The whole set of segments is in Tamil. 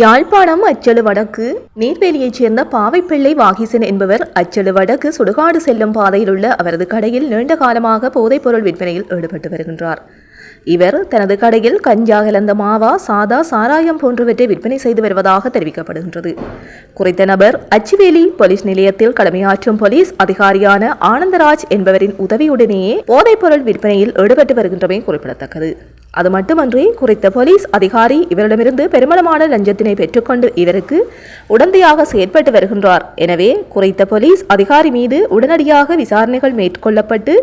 யாழ்ப்பாணம் அச்சலு வடக்கு நீர்வேலியைச் சேர்ந்த பாவைப்பிள்ளை வாகிசன் என்பவர் அச்சலு வடக்கு சுடுகாடு செல்லும் பாதையில் உள்ள அவரது கடையில் நீண்ட காலமாக போதைப்பொருள் விற்பனையில் ஈடுபட்டு வருகின்றார். இவர் தனது கடையில் கஞ்சா கலந்த மாவா சாதா சாராயம் போன்றவற்றை விற்பனை செய்து வருவதாக தெரிவிக்கப்படுகின்றது. குறித்த நபர் அச்சுவேலி போலீஸ் நிலையத்தில் கடமையாற்றும் போலீஸ் அதிகாரியான ஆனந்தராஜ் என்பவரின் உதவியுடனேயே போதைப்பொருள் விற்பனையில் ஈடுபட்டு வருகின்றமை குறிப்பிடத்தக்கது. அது மட்டுமன்றி குறித்த போலீஸ் அதிகாரி இவரிடமிருந்து பெருமளமான லஞ்சத்தினை பெற்றுக்கொண்டு இவருக்கு உடந்தையாக செயற்பட்டு வருகின்றார். எனவே குறித்த போலீஸ் அதிகாரி மீது உடனடியாக விசாரணைகள் மேற்கொள்ளப்பட்டு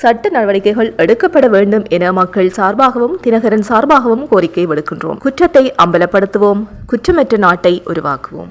சட்ட நடவடிக்கைகள் எடுக்கப்பட வேண்டும் என மக்கள் சார்பாகவும் தினகரன் சார்பாகவும் கோரிக்கை விடுக்கின்றோம். குற்றத்தை அம்பலப்படுத்துவோம். குற்றமற்ற நாட்டை உருவாக்குவோம்.